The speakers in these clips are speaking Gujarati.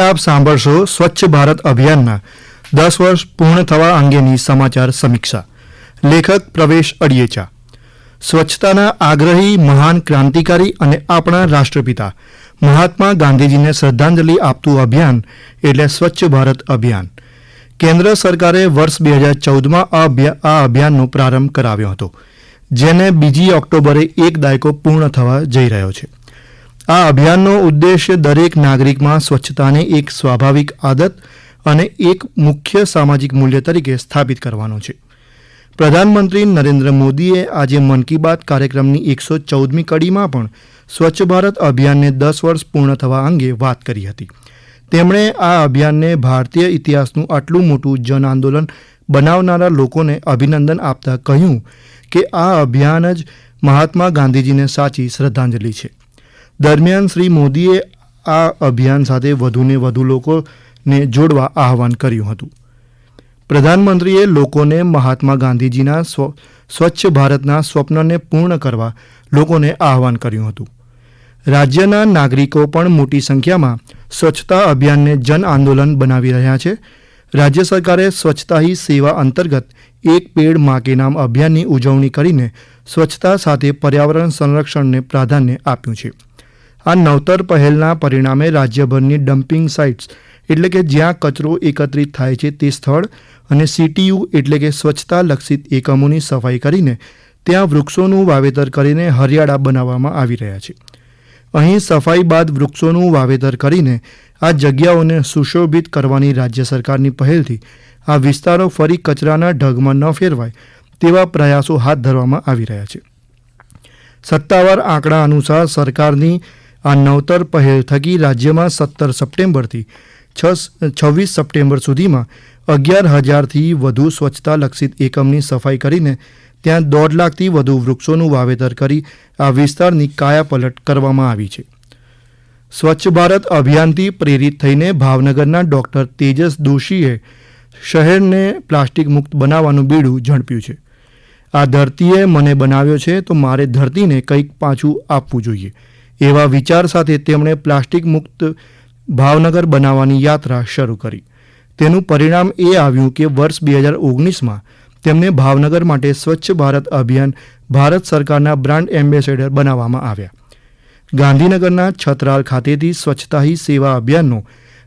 આપ સાંભળશો સ્વચ્છ ભારત અભિયાનના દસ વર્ષ પૂર્ણ થવા અંગેની સમાચાર સમીક્ષા. લેખક પ્રવેશ અડિયેચા. સ્વચ્છતાના આગ્રહી મહાન ક્રાંતિકારી અને આપણા રાષ્ટ્રપિતા મહાત્મા ગાંધીજીને શ્રદ્ધાંજલિ આપતું અભિયાન એટલે સ્વચ્છ ભારત અભિયાન. કેન્દ્ર સરકારે વર્ષ બે હજાર ચૌદમાં આ અભિયા- આ અભિયાનનો પ્રારંભ કરાવ્યો હતો, જેને બીજી ઓક્ટોબરે એક દાયકો પૂર્ણ થવા જઈ રહ્યો છે. આ અભિયાનનો ઉદ્દેશ્ય દરેક નાગરિકમાં સ્વચ્છતાને એક સ્વાભાવિક આદત અને એક મુખ્ય સામાજિક મૂલ્ય તરીકે સ્થાપિત કરવાનો છે. પ્રધાનમંત્રી નરેન્દ્ર મોદીએ આજે મન કી બાત કાર્યક્રમની એકસો ચૌદમી કડીમાં પણ સ્વચ્છ ભારત અભિયાનને દસ વર્ષ પૂર્ણ થવા અંગે વાત કરી હતી. તેમણે આ અભિયાનને ભારતીય ઇતિહાસનું આટલું મોટું જન આંદોલન બનાવનારા લોકોને અભિનંદન આપતા કહ્યું કે આ અભિયાન જ મહાત્મા ગાંધીજીને સાચી શ્રદ્ધાંજલિ છે. દરમિયાન શ્રી મોદીએ આ અભિયાન સાથે વધુને વધુ લોકોને જોડવા આહવાન કર્યું હતું. પ્રધાનમંત્રીએ લોકોને મહાત્મા ગાંધીજીના સ્વ, સ્વચ્છ ભારતના સ્વપ્નને પૂર્ણ કરવા લોકોને આહવાન કર્યું હતું. રાજ્યના નાગરિકો પણ મોટી સંખ્યામાં સ્વચ્છતા અભિયાનને જન આંદોલન બનાવી રહ્યા છે. રાજ્ય સરકારે સ્વચ્છતા હી સેવા અંતર્ગત એક પેડમાં નામ અભિયાનની ઉજવણી કરીને સ્વચ્છતા સાથે પર્યાવરણ સંરક્ષણને પ્રાધાન્ય આપ્યું છે. આ નવતર પહેલના પરિણામે રાજ્યભરની ડમ્પિંગ સાઇટ્સ, એટલે કે જ્યાં કચરો એકત્રિત થાય છે તે સ્થળ અને સીટીયુ, એટલે કે સ્વચ્છતા લક્ષિત એકમોની સફાઈ કરીને ત્યાં વૃક્ષોનું વાવેતર કરીને હરિયાળા બનાવવામાં આવી રહ્યા છે. અહીં સફાઈ બાદ વૃક્ષોનું વાવેતર કરીને આ જગ્યાઓને સુશોભિત કરવાની રાજ્ય સરકારની પહેલથી આ વિસ્તારો ફરી કચરાના ઢગમાં ન ફેરવાય તેવા પ્રયાસો હાથ ધરવામાં આવી રહ્યા છે. સત્તાવાર આંકડા અનુસાર સરકારની આ નવતર પહેલ થકી રાજ્યમાં સત્તર સપ્ટેમ્બરથી છ છવ્વીસ સપ્ટેમ્બર સુધીમાં અગિયાર હજારથી વધુ સ્વચ્છતા લક્ષિત એકમની સફાઈ કરીને ત્યાં દોઢ લાખથી વધુ વૃક્ષોનું વાવેતર કરી આ વિસ્તારની કાયાપલટ કરવામાં આવી છે. સ્વચ્છ ભારત અભિયાનથી પ્રેરિત થઈને ભાવનગરના ડોક્ટર તેજસ દોશીએ શહેરને પ્લાસ્ટિક મુક્ત બનાવવાનું બીડું ઝડપ્યું છે. આ ધરતીએ મને બનાવ્યો છે તો મારે ધરતીને કંઈક પાછું આપવું જોઈએ. એવા વિચાર સાથે તેમણે પ્લાસ્ટિક મુક્ત ભાવનગર બનાવવાની યાત્રા શરૂ કરી. તેનું પરિણામ એ આવ્યું કે વર્ષ બે હજાર ઓગણીસમાં તેમને ભાવનગર માટે સ્વચ્છ ભારત અભિયાન ભારત સરકારના બ્રાન્ડ એમ્બેસેડર બનાવવામાં આવ્યા. ગાંધીનગરના છતરાલ ખાતેથી સ્વચ્છતા હી સેવા અભિયાનનો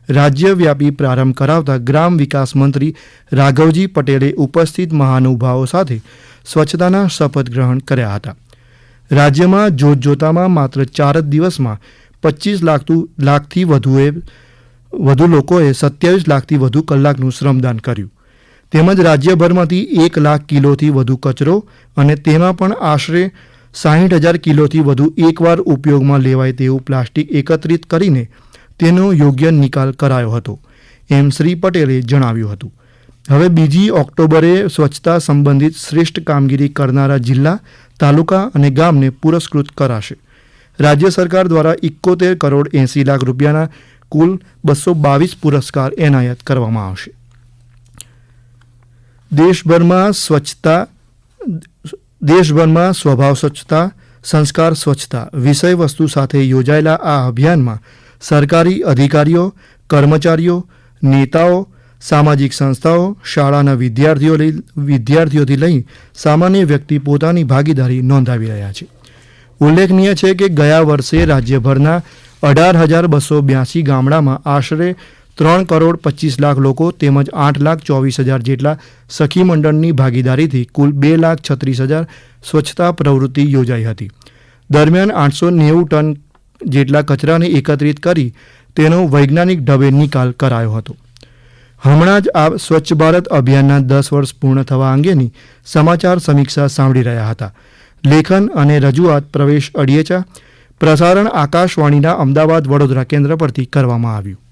રાજ્યવ્યાપી પ્રારંભ કરાવતા ગ્રામ વિકાસ મંત્રી રાઘવજી પટેલે ઉપસ્થિત મહાનુભાવો સાથે સ્વચ્છતાના શપથ ગ્રહણ કર્યા હતા. રાજ્યમાં જોતજોતામાં માત્ર ચાર જ દિવસમાં પચીસ લાખતું લાખથી વધુએ, વધુ લોકોએ સત્યાવીસ લાખથી વધુ કલાકનું શ્રમદાન કર્યું. તેમજ રાજ્યભરમાંથી એક લાખ કિલોથી વધુ કચરો અને તેમાં પણ આશરે સાહીઠ હજાર કિલોથી વધુ એકવાર ઉપયોગમાં લેવાય તેવું પ્લાસ્ટિક એકત્રિત કરીને તેનો યોગ્ય નિકાલ કરાયો હતો, એમ શ્રી પટેલે જણાવ્યું હતું. હવે બીજી ઓક્ટોબરે સ્વચ્છતા સંબંધિત શ્રેષ્ઠ કામગીરી કરનારા જિલ્લા તાલુકા અને ગામને પુરસ્કૃત કરાશે. રાજ્ય સરકાર દ્વારા ઇકોતેર કરોડ એંસી લાખ રૂપિયાના કુલ બસો બાવીસ પુરસ્કાર એનાયત કરવામાં આવશે. દેશભરમાં સ્વચ્છતા, દેશભરમાં સ્વભાવ સ્વચ્છતા, સંસ્કાર સ્વચ્છતા વિષય વસ્તુ સાથે યોજાયેલા આ અભિયાનમાં સરકારી અધિકારીઓ, કર્મચારીઓ, નેતાઓ સામાજિક સંસ્થાઓ, શાળાના વિદ્યાર્થીઓ વિદ્યાર્થીઓથી લઈ સામાન્ય વ્યક્તિ પોતાની ભાગીદારી નોંધાવી રહ્યા છે. ઉલ્લેખનીય છે કે ગયા વર્ષે રાજ્યભરના અઢાર હજાર બસો બ્યાસી ગામડામાં આશરે ત્રણ કરોડ પચીસ લાખ લોકો તેમજ આઠ લાખ ચોવીસ હજાર જેટલા સખી મંડળની ભાગીદારીથી કુલ બે લાખ છત્રીસ હજાર સ્વચ્છતા પ્રવૃત્તિ યોજાઈ હતી. દરમિયાન આઠસો નેવું ટન જેટલા કચરાને એકત્રિત કરી તેનો વૈજ્ઞાનિક ઢબે નિકાલ કરાયો હતો. હમણાં જ આ સ્વચ્છ ભારત અભિયાનના દસ વર્ષ પૂર્ણ થવા અંગેની સમાચાર સમીક્ષા સાંભળી રહ્યા હતા. લેખન અને રજૂઆત પ્રવેશ અડિયેચા, પ્રસારણ આકાશવાણીના અમદાવાદ વડોદરા કેન્દ્ર પરથી કરવામાં આવ્યું.